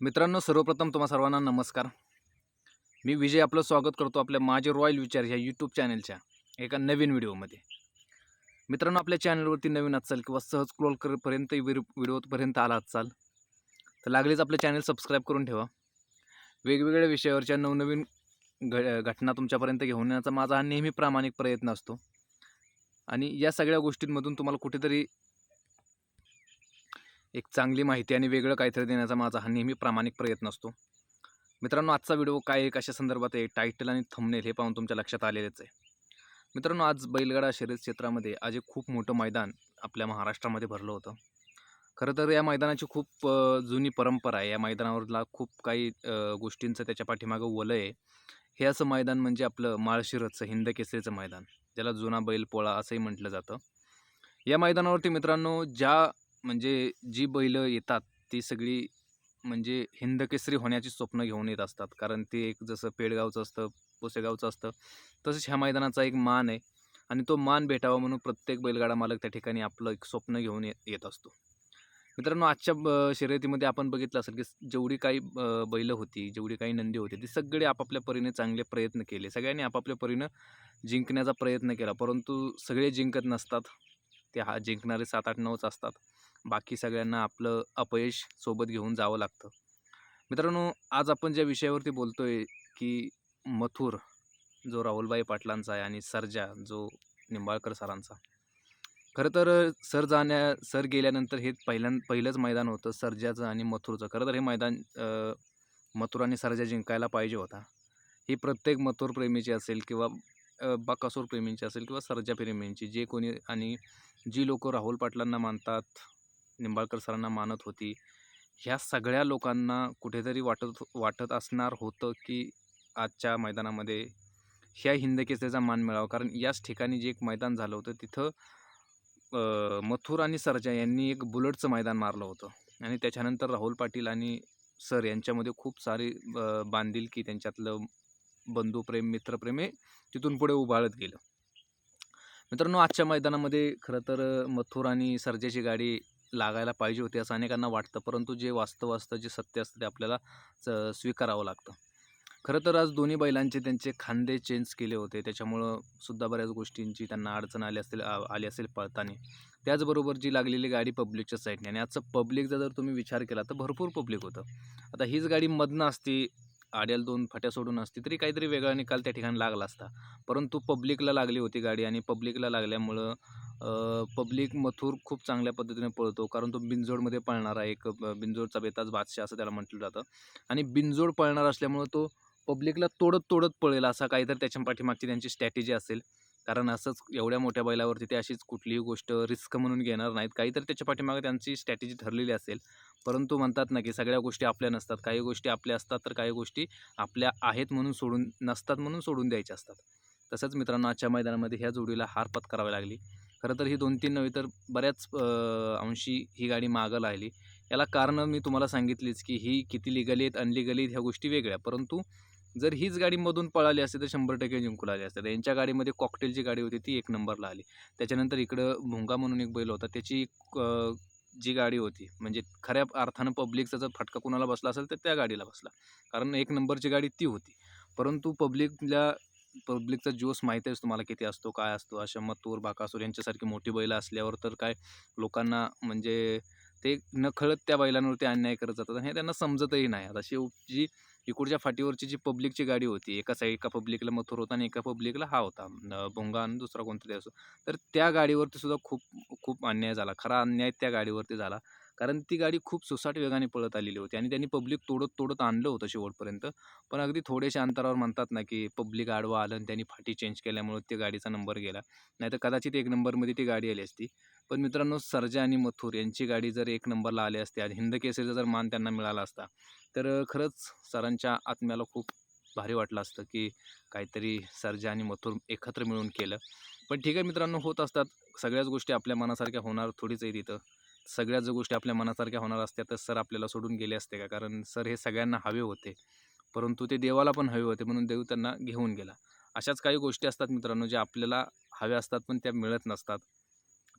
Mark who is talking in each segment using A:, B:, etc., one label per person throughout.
A: मित्रांनो सर्वप्रथम तुम्हा सर्वांना नमस्कार. मी विजय आपलं स्वागत करतो आपल्या माझे रॉयल विचार ह्या यूट्यूब चॅनलच्या एका नवीन व्हिडिओमध्ये. मित्रांनो आपल्या चॅनलवरती नवीन असाल किंवा सहज क्लोल करपर्यंत व्हिडिओपर्यंत आला असाल तर लागलीच आपलं चॅनल सबस्क्राईब करून ठेवा. वेगवेगळ्या विषयावरच्या नवनवीन घ घटना तुमच्यापर्यंत घेऊन येण्याचा माझा हा नेहमी प्रामाणिक प्रयत्न असतो. आणि या सगळ्या गोष्टींमधून तुम्हाला कुठेतरी एक चांगली माहिती आणि वेगळं काहीतरी देण्याचा माझा हा नेहमी प्रामाणिक प्रयत्न असतो. मित्रांनो आजचा व्हिडिओ काय आहे कशा संदर्भात आहे टायटल आणि थंबनेल हे पाहून तुमच्या लक्षात आलेलेच आहे. मित्रांनो आज बैलगाडा शर्यत क्षेत्रामध्ये आज एक खूप मोठं मैदान आपल्या महाराष्ट्रामध्ये भरलं होतं. खरं तर या मैदानाची खूप जुनी परंपरा आहे. या मैदानावरला खूप काही गोष्टींचं त्याच्या पाठीमागं वलय आहे. हे असं मैदान म्हणजे आपलं माळशिरसचं हिंद केसरीचं मैदान ज्याला जुना बैल पोळा असंही म्हटलं जातं. या मैदानावरती मित्रांनो ज्या म्हणजे जी बैलं येतात ती सगळी म्हणजे हिंदकेसरी होण्याची स्वप्न घेऊन येत असतात. कारण ते एक जसं पेडगावचं असतं पुसेगावचं असतं तसंच ह्या मैदानाचा एक मान आहे. आणि तो मान भेटावा म्हणून प्रत्येक बैलगाडा मालक त्या ठिकाणी आपलं एक स्वप्न घेऊन येत असतो. मित्रांनो आजच्या ब- शर्यतीमध्ये आपण बघितलं असेल की जेवढी काही ब- बैलं होती जेवढी काही नंदी होती ती सगळे आपापल्या परीने चांगले प्रयत्न केले. सगळ्यांनी आपापल्या परीनं जिंकण्याचा प्रयत्न केला. परंतु सगळे जिंकत नसतात. ते हा जिंकणारे सात आठ नऊच असतात. बाकी सगळ्यांना आपलं अपयश सोबत घेऊन जावं लागतं. मित्रांनो आज आपण ज्या विषयावरती बोलतो आहे की मथुर जो राहुलबाई पाटलांचा आहे आणि सरजा जो निंबाळकर सरांचा. खरं तर सर जाण्या सर गेल्यानंतर हे पहिल्यां पहिलंच मैदान होतं सर्जाचं आणि मथुरचं. खरं तर हे मैदान मथुर आणि सर्जा जिंकायला पाहिजे होता. ही प्रत्येक मथुर प्रेमीची असेल किंवा बाकासूर प्रेमींची असेल किंवा सर्जा प्रेमींची जे कोणी आणि जी लोक राहुल पाटलांना मानतात निंबाळकर सरांना मानत होती. ह्या सगळ्या लोकांना कुठेतरी वाटत वाटत असणार होतं की आजच्या मैदानामध्ये ह्या हिंदकेसरीचा मान मिळावा. कारण याच ठिकाणी जे एक मैदान झालं होतं तिथं मथुर आणि सर्जा यांनी एक बुलेटचं मैदान मारलं होतं. आणि त्याच्यानंतर राहुल पाटील आणि सर यांच्यामध्ये खूप सारी बांधील बांधिलकी त्यांच्यातलं बंधुप्रेम मित्रप्रेम हे तिथून पुढे उभाळत गेलं. मित्रांनो आजच्या मैदानामध्ये खरं तर मथुर आणि सरजेची गाडी लागायला पाहिजे होती असं अनेकांना वाटतं. परंतु जे वास्तव असतं जे सत्य असतं ते आपल्याला च स्वीकारावं लागतं. खरं तर आज दोन्ही बैलांचे त्यांचे खांदे चेंज केले होते. त्याच्यामुळं सुद्धा बऱ्याच गोष्टींची त्यांना अडचण आली असेल आ- आली असेल पळताना. त्याचबरोबर जी लागलेली गाडी पब्लिकच्या साईडने आणि आजचं पब्लिकचा जर तुम्ही विचार केला तर भरपूर पब्लिक होतं. आता हीच गाडी मधनं असती आड्याला दोन फाट्या सोडून असती तरी काहीतरी वेगळा निकाल त्या ठिकाणी लागला असता. परंतु पब्लिकला लागली होती गाडी आणि पब्लिकला लागल्यामुळं पब्लिक मथुर खूप चांगल्या पद्धतीने पळतो. कारण तो बिनजोडमध्ये पळणारा एक बिंजोडचा बिनजोडचा बेताज बादशाह असं त्याला म्हटलं जातं. आणि बिनजोड पळणार असल्यामुळं तो पब्लिकला तोडत तोडत पळेल असा काहीतरी त्याच्या पाठीमागची त्यांची स्ट्रॅटेजी असेल. कारण असंच एवढ्या मोठ्या बैलावरती ते अशीच कुठलीही गोष्ट रिस्क म्हणून घेणार नाहीत. काहीतरी त्याच्या पाठीमागे त्यांची स्ट्रॅटेजी ठरलेली असेल. परंतु म्हणतात ना की सगळ्या गोष्टी आपल्या नसतात. काही गोष्टी आपल्या असतात तर काही गोष्टी आपल्या आहेत म्हणून सोडून नसतात म्हणून सोडून द्यायच्या असतात. तसंच मित्रांनो आजच्या मैदानामध्ये ह्या जोडीला हार पत्करावी लागली. खरं तर ही दोन तीन नव्हे तर बऱ्याच अंशी ही गाडी मागं लागली. याला कारणं मी तुम्हाला सांगितलीच की ही किती लिगली आहेत अनलिगली आहेत ह्या गोष्टी वेगळ्या. परंतु जर हीच गाडीमधून पळाली असते तर शंभर टक्के जिंकून आली असते. यांच्या गाडीमध्ये कॉकटेलची गाडी होती ती एक नंबरला आली. त्याच्यानंतर इकडं भुंगा म्हणून एक बैल होता. त्याची जी गाडी होती म्हणजे खऱ्या अर्थानं पब्लिकचा जर फटका कुणाला बसला असेल तर त्या गाडीला बसला. कारण एक नंबरची गाडी ती होती. परंतु पब्लिकला पब्लिकचा जोश माहीत आहेच तुम्हाला किती असतो काय असतो अशा मथुर बाकासूर यांच्यासारखी मोठी बैलं असल्यावर तर काय लोकांना म्हणजे ते नकळत त्या बैलांवरती अन्याय करत जातात आणि हे त्यांना समजतही नाही. आता शेव जी इकडच्या फाटीवरची जी पब्लिकची गाडी होती एका साईड एका पब्लिकला मथुर होता आणि एका पब्लिकला हा होता भोंगा आणि दुसरा कोणतरी असो. तर त्या गाडीवरती सुद्धा खूप खूप अन्याय झाला खरा अन्याय त्या गाडीवरती झाला. कारण ती गाडी खूप सुसाट वेगाने पळत आलेली होती आणि त्यांनी पब्लिक तोडत तोडत आणलं होतं शेवटपर्यंत. पण अगदी थोडेशा अंतरावर म्हणतात ना की पब्लिक आडवा आलं आणि त्यांनी फाटी चेंज केल्यामुळे त्या गाडीचा नंबर गेला. नाहीतर कदाचित एक नंबरमध्ये ती गाडी आली असती. पण मित्रांनो सर्जा आणि मथुर यांची गाडी जर एक नंबरला आली असती आणि हिंद केसरीचा जर मान त्यांना मिळाला असता तर खरंच सरांच्या आत्म्याला खूप भारी वाटलं असतं की काहीतरी सर्जा आणि मथुर एकत्र मिळून केलं. पण ठीक आहे मित्रांनो होत असतात. सगळ्याच गोष्टी आपल्या मनासारख्या होणार थोडीच आहे तिथं. सगळ्या ज्या गोष्टी आपल्या मनासारख्या होणार असत्या तर सर आपल्याला सोडून गेले असते का? कारण सर हे सगळ्यांना हवे होते. परंतु ते देवाला पण हवे होते म्हणून देव त्यांना घेऊन गेला. अशाच काही गोष्टी असतात मित्रांनो ज्या आपल्याला हव्या असतात पण त्या मिळत नसतात.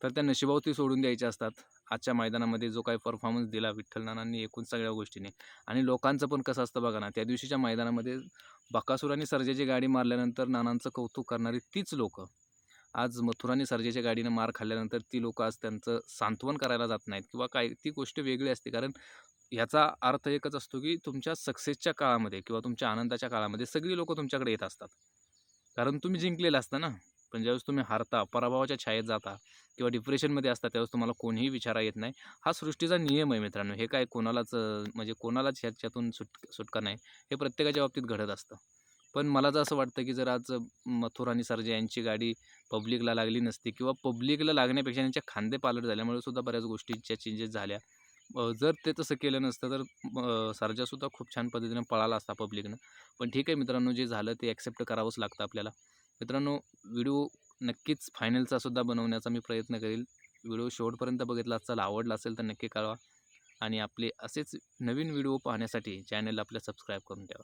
A: तर त्या नशिबावती सोडून द्यायच्या असतात. आजच्या मैदानामध्ये जो काही परफॉर्मन्स दिला विठ्ठल नानांनी एकूण सगळ्या गोष्टीने. आणि लोकांचं पण कसं असतं बघा ना त्या दिवशीच्या मैदानामध्ये बकासूर आणि सर्जेची गाडी मारल्यानंतर नानांचं कौतुक करणारी तीच लोकं. आज मथुराने सर्जेच्या गाडीनं मार खाल्ल्यानंतर ती लोकं आज त्यांचं सांत्वन करायला जात नाहीत किंवा काय ती गोष्ट वेगळी असते. कारण ह्याचा अर्थ एकच असतो की तुमच्या सक्सेसच्या काळामध्ये किंवा तुमच्या आनंदाच्या काळामध्ये सगळी लोक तुमच्याकडे येत असतात. कारण तुम्ही जिंकलेलं असतं ना. पण ज्यावेळेस तुम्ही हारता पराभवाच्या छायेत जाता किंवा डिप्रेशनमध्ये असता त्यावेळेस तुम्हाला कोणीही विचारा येत नाही. हा सृष्टीचा नियम आहे मित्रांनो. हे काय कोणालाच म्हणजे कोणालाच ह्याच्यातून सुट सुटका नाही. हे प्रत्येकाच्या बाबतीत घडत असतं. पण मला तर असं वाटतं की जर आज मथुर आणि सरजे यांची गाडी पब्लिकला लागली नसती किंवा पब्लिकला लागण्यापेक्षा त्यांच्या खांदे पालट झाल्यामुळे सुद्धा बऱ्याच गोष्टींच्या चेंजेस झाल्या. जर ते तसं केलं नसतं तर सरजासुद्धा सर्जासुद्धा खूप छान पद्धतीनं पळाला असता पब्लिकनं. पण ठीक आहे मित्रांनो जे झालं ते ॲक्सेप्ट करावंच लागतं आपल्याला. मित्रांनो व्हिडिओ नक्कीच फायनलचा सुद्धा बनवण्याचा मी प्रयत्न करेल. व्हिडिओ शेवटपर्यंत बघितला असाल आवडला असेल तर नक्की कळवा. आणि आपले असेच नवीन व्हिडिओ पाहण्यासाठी चॅनल आपल्या सबस्क्राईब करून ठेवा.